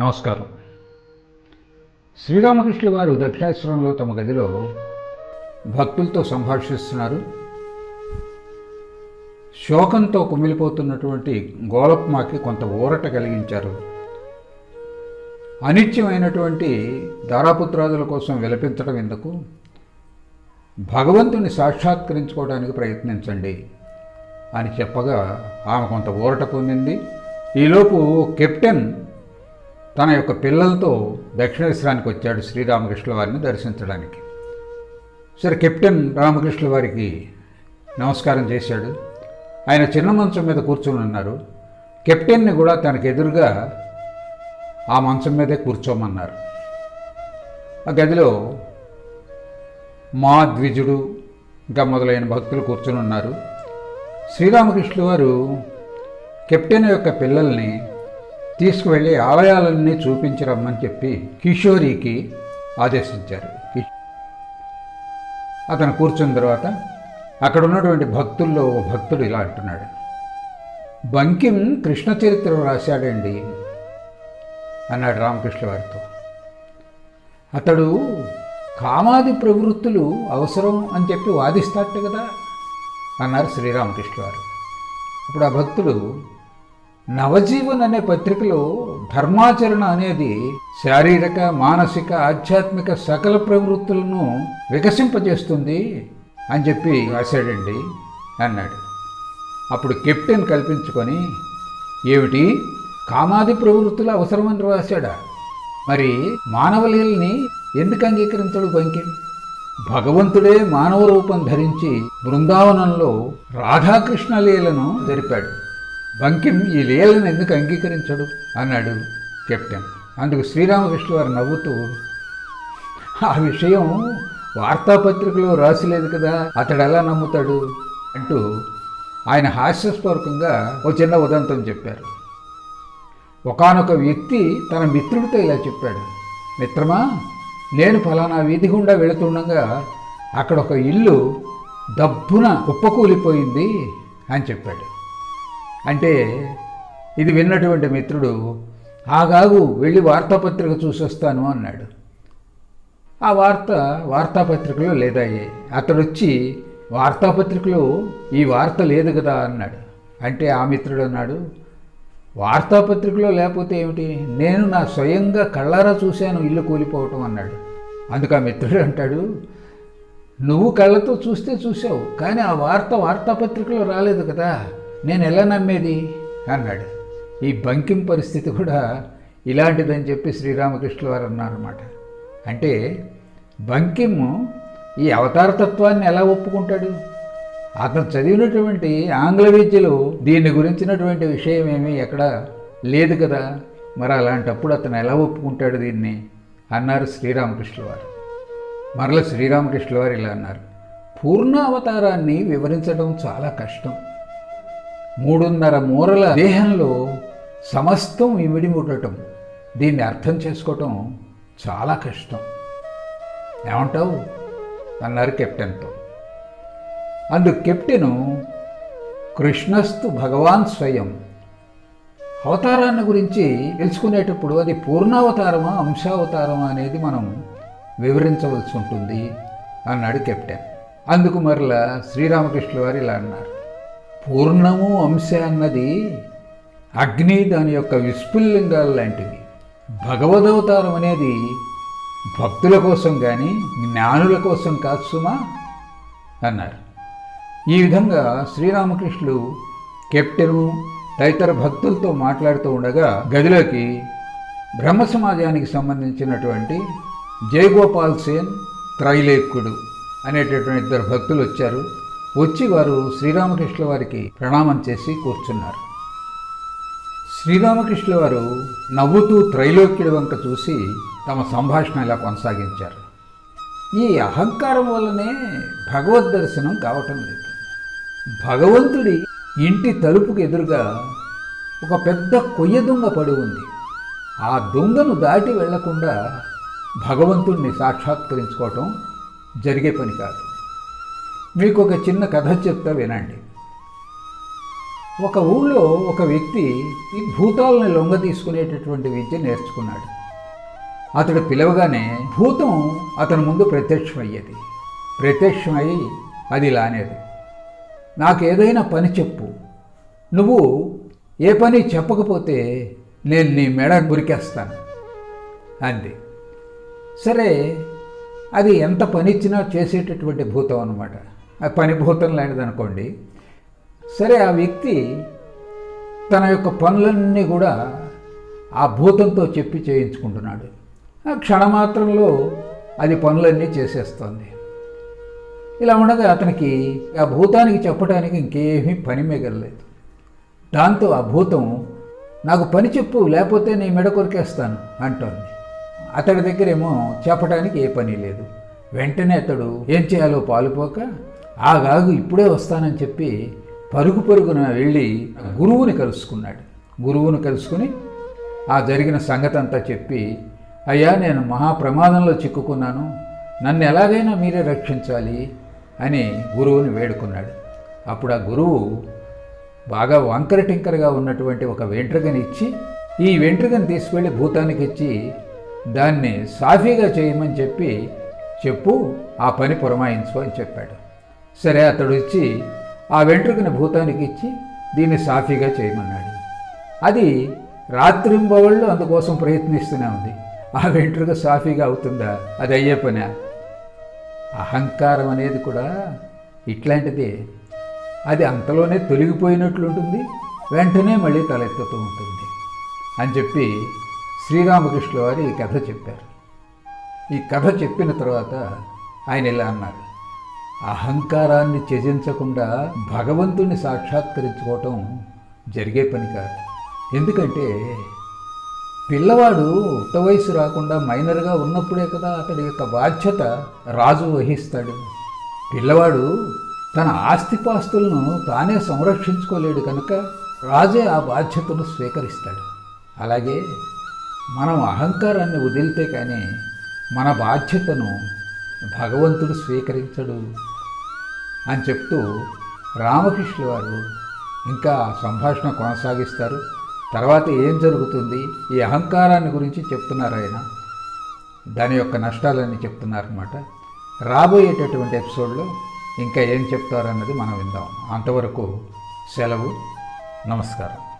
నమస్కారం. శ్రీరామకృష్ణుల వారు దక్షిణాశ్రమంలో తమ గదిలో భక్తులతో సంభాషిస్తున్నారు. శోకంతో కుమిలిపోతున్నటువంటి గోలప్మాకి కొంత ఊరట కలిగించారు. అనిత్యమైనటువంటి దారాపుత్రాదుల కోసం విలపించడం ఎందుకు? భగవంతుని సాక్షాత్కరించుకోవడానికి ప్రయత్నించండి అని చెప్పగా ఆమె కొంత ఊరట పొందింది. ఈలోపు కెప్టెన్ తన యొక్క పిల్లలతో దక్షిణేశ్వరానికి వచ్చాడు శ్రీరామకృష్ణ వారిని దర్శించడానికి. సరే కెప్టెన్ రామకృష్ణ వారికి నమస్కారం చేశాడు. ఆయన చిన్న మంచం మీద కూర్చొని ఉన్నారు. కెప్టెన్ని కూడా తనకు ఎదురుగా ఆ మంచం మీదే కూర్చోమన్నారు. ఆ గదిలో మా ద్విజుడు ఇంకా మొదలైన భక్తులు కూర్చొని ఉన్నారు. శ్రీరామకృష్ణుల వారు కెప్టెన్ యొక్క పిల్లల్ని తీసుకువెళ్ళి ఆలయాలన్నీ చూపించి రమ్మని చెప్పి కిషోరికి ఆదేశించారు. అతను కూర్చున్న తర్వాత అక్కడ ఉన్నటువంటి భక్తుల్లో ఓ భక్తుడు ఇలా అంటున్నాడు. బంకిం కృష్ణ చరిత్ర రాశాడండి అన్నాడు రామకృష్ణ వారితో. అతడు కామాది ప్రవృత్తులు అవసరం అని చెప్పి వాదిస్తాడు కదా అన్నారు శ్రీరామకృష్ణ వారు. ఇప్పుడు ఆ భక్తుడు నవజీవన్ అనే పత్రికలో ధర్మాచరణ అనేది శారీరక మానసిక ఆధ్యాత్మిక సకల ప్రవృత్తులను వికసింపజేస్తుంది అని చెప్పి రాశాడండి అన్నాడు. అప్పుడు కెప్టెన్ కల్పించుకొని ఏమిటి? కామాది ప్రవృత్తులు అవసరమని రాశాడా? మరి మానవలీల్ని ఎందుకు అంగీకరించడు బంకిం? భగవంతుడే మానవ రూపం ధరించి బృందావనంలో రాధాకృష్ణ లీలను జరిపాడు. బంకిం ఈ లీలను ఎందుకు అంగీకరించడు? అన్నాడు కెప్టెన్. అందుకు శ్రీరామకృష్ణ వారు నవ్వుతూ ఆ విషయం వార్తాపత్రికలో రాసిలేదు కదా అతడు ఎలా నమ్ముతాడు? అంటూ ఆయన హాస్యస్పూర్వకంగా ఓ చిన్న ఉదంతం చెప్పారు. ఒకానొక వ్యక్తి తన మిత్రుడితో ఇలా చెప్పాడు మిత్రమా నేను ఫలానా వీధి గుండా వెళుతుండగా అక్కడ ఒక ఇల్లు దబ్బున కుప్పకూలిపోయింది అని చెప్పాడు. అంటే ఇది విన్నటువంటి మిత్రుడు ఆగాగు వెళ్ళి వార్తాపత్రిక చూసొస్తాను అన్నాడు. ఆ వార్త వార్తాపత్రికలో లేదాయే అతడు వచ్చి వార్తాపత్రికలో ఈ వార్త లేదు కదా అన్నాడు. అంటే ఆ మిత్రుడు అన్నాడు వార్తాపత్రికలో లేకపోతే ఏమిటి? నేను నా స్వయంగా కళ్ళారా చూశాను ఇల్లు కూలిపోవటం అన్నాడు. అందుకు ఆ మిత్రుడు అంటాడు నువ్వు కళ్ళతో చూస్తే చూసావు కానీ ఆ వార్త వార్తాపత్రికలో రాలేదు కదా. నేను ఎలా నమ్మేది? అన్నాడు. ఈ బంకిం పరిస్థితి కూడా ఇలాంటిదని చెప్పి శ్రీరామకృష్ణుల వారు అన్నారన్నమాట. అంటే బంకిం ఈ అవతారతత్వాన్ని ఎలా ఒప్పుకుంటాడు? అతను చదివినటువంటి ఆంగ్ల విద్యలో దీని గురించినటువంటి విషయం ఏమీ ఎక్కడ లేదు కదా? మరి అలాంటప్పుడు అతను ఎలా ఒప్పుకుంటాడు దీన్ని? అన్నారు శ్రీరామకృష్ణుల వారు. మరల శ్రీరామకృష్ణుల వారు ఇలా అన్నారు. పూర్ణ అవతారాన్ని వివరించడం చాలా కష్టం. మూడున్నర మూరల దేహంలో సమస్తం ఇమిడిముడటం దీన్ని అర్థం చేసుకోవటం చాలా కష్టం. ఏమంటావు? అన్నారు కెప్టెన్తో. అందుకు కెప్టెను కృష్ణస్తు భగవాన్ స్వయం. అవతారాన్ని గురించి తెలుసుకునేటప్పుడు అది పూర్ణావతారమా అంశావతారమా అనేది మనం వివరించవలసి ఉంటుంది అన్నాడు కెప్టెన్. అందుకు మరలా శ్రీరామకృష్ణుల వారు ఇలా అన్నారు. పూర్ణము అంశ అన్నది అగ్ని దాని యొక్క విస్ఫుల్లింగాలు లాంటివి. భగవదవతారం అనేది భక్తుల కోసం కానీ జ్ఞానుల కోసం కాదు సుమా అన్నారు. ఈ విధంగా శ్రీరామకృష్ణులు కెప్టెను తదితర భక్తులతో మాట్లాడుతూ ఉండగా గదిలోకి బ్రహ్మ సమాజానికి సంబంధించినటువంటి జయగోపాల్ సేన్ త్రైలేక్కుడు అనేటటువంటి ఇద్దరు భక్తులు వచ్చారు. వచ్చి వారు శ్రీరామకృష్ణుల వారికి ప్రణామం చేసి కూర్చున్నారు. శ్రీరామకృష్ణుల వారు నవ్వుతూ త్రైలోక్యుడి వంక చూసి తమ సంభాషణ ఇలా కొనసాగించారు. ఈ అహంకారం వల్లనే భగవద్ దర్శనం కావటం లేదు. భగవంతుడి ఇంటి తలుపుకు ఎదురుగా ఒక పెద్ద కొయ్య దొంగ పడి ఉంది. ఆ దొంగను దాటి వెళ్ళకుండా భగవంతుణ్ణి సాక్షాత్కరించుకోవటం జరిగే పని కాదు. మీకు ఒక చిన్న కథ చెప్తా వినండి. ఒక ఊళ్ళో ఒక వ్యక్తి ఈ భూతాలను లొంగ తీసుకునేటటువంటి విద్య నేర్చుకున్నాడు. అతడు పిలవగానే భూతం అతని ముందు ప్రత్యక్షమయ్యేది. ప్రత్యక్షమై అది లానేది. నాకు ఏదైనా పని చెప్పు. నువ్వు ఏ పని చెప్పకపోతే నేను నీ మెడ గురికేస్తాను అంది. సరే అది ఎంత పని ఇచ్చినా చేసేటటువంటి భూతం అనమాట ఆ పని భూతం లాంటిది అనుకోండి సరే ఆ వ్యక్తి తన యొక్క పనులన్నీ కూడా ఆ భూతంతో చెప్పి చేయించుకుంటున్నాడు. ఆ క్షణమాత్రంలో అది పనులన్నీ చేసేస్తుంది. ఇలా ఉండగా అతనికి ఆ భూతానికి చెప్పడానికి ఇంకేమీ పని మిగలలేదు. దాంతో ఆ భూతం నాకు పని చెప్పు లేకపోతే నీ మెడ కొరికేస్తాను అంటోంది. అతడి దగ్గరేమో చెప్పడానికి ఏ పని లేదు. వెంటనే అతడు ఏం చేయాలో పాలుపోక ఆగాగు ఇప్పుడే వస్తానని చెప్పి పరుగు పరుగున వెళ్ళి గురువుని కలుసుకున్నాడు. గురువుని కలుసుకుని ఆ జరిగిన సంగతి అంతా చెప్పి అయ్యా నేను మహా ప్రమాదంలో చిక్కుకున్నాను. నన్ను ఎలాగైనా మీరే రక్షించాలి అని గురువుని వేడుకున్నాడు. అప్పుడు ఆ గురువు బాగా వంకర టింకరగా ఉన్నటువంటి ఒక వెంట్రుకని ఇచ్చి ఈ వెంట్రుకని తీసుకువెళ్ళి భూతానికి ఇచ్చి దాన్ని సాఫీగా చేయమని చెప్పి చెప్పు ఆ పని పురమాయించు అని చెప్పాడు. సరే అతడు ఇచ్చి ఆ వెంట్రుకని భూతానికి ఇచ్చి దీన్ని సాఫీగా చేయమన్నాడు. అది రాత్రింబవళ్ళు అందుకోసం ప్రయత్నిస్తూనే ఉంది. ఆ వెంట్రుక సాఫీగా అవుతుందా? అది అయ్యే పని. అహంకారం అనేది కూడా ఇట్లాంటిదే. అది అంతలోనే తొలగిపోయినట్లుంటుంది వెంటనే మళ్ళీ తలెత్తుతూ ఉంటుంది అని చెప్పి శ్రీరామకృష్ణ వారు ఈ కథ చెప్పారు. ఈ కథ చెప్పిన తర్వాత ఆయన ఇలా అన్నారు. అహంకారాన్ని త్యజించకుండా భగవంతుణ్ణి సాక్షాత్కరించుకోవటం జరిగే పని కాదు. ఎందుకంటే పిల్లవాడు ఉత్త వయసు రాకుండా మైనర్గా ఉన్నప్పుడే కదా అతడి యొక్క బాధ్యత రాజు వహిస్తాడు. పిల్లవాడు తన ఆస్తిపాస్తులను తానే సంరక్షించుకోలేడు కనుక రాజే ఆ బాధ్యతను స్వీకరిస్తాడు. అలాగే మనం అహంకారాన్ని వదిలితే కానీ మన బాధ్యతను భగవంతుడు స్వీకరించడు. అని చెప్తూ రామకృష్ణ వారు ఇంకా సంభాషణ కొనసాగిస్తారు. తర్వాత ఏం జరుగుతుంది? ఈ అహంకారాన్ని గురించి చెప్తున్నారు ఆయన. దాని యొక్క నష్టాలన్నీ చెప్తున్నారనమాట రాబోయేటటువంటి ఎపిసోడ్లో ఇంకా ఏం చెప్తారన్నది మనం విందాం. అంతవరకు సెలవు. నమస్కారం.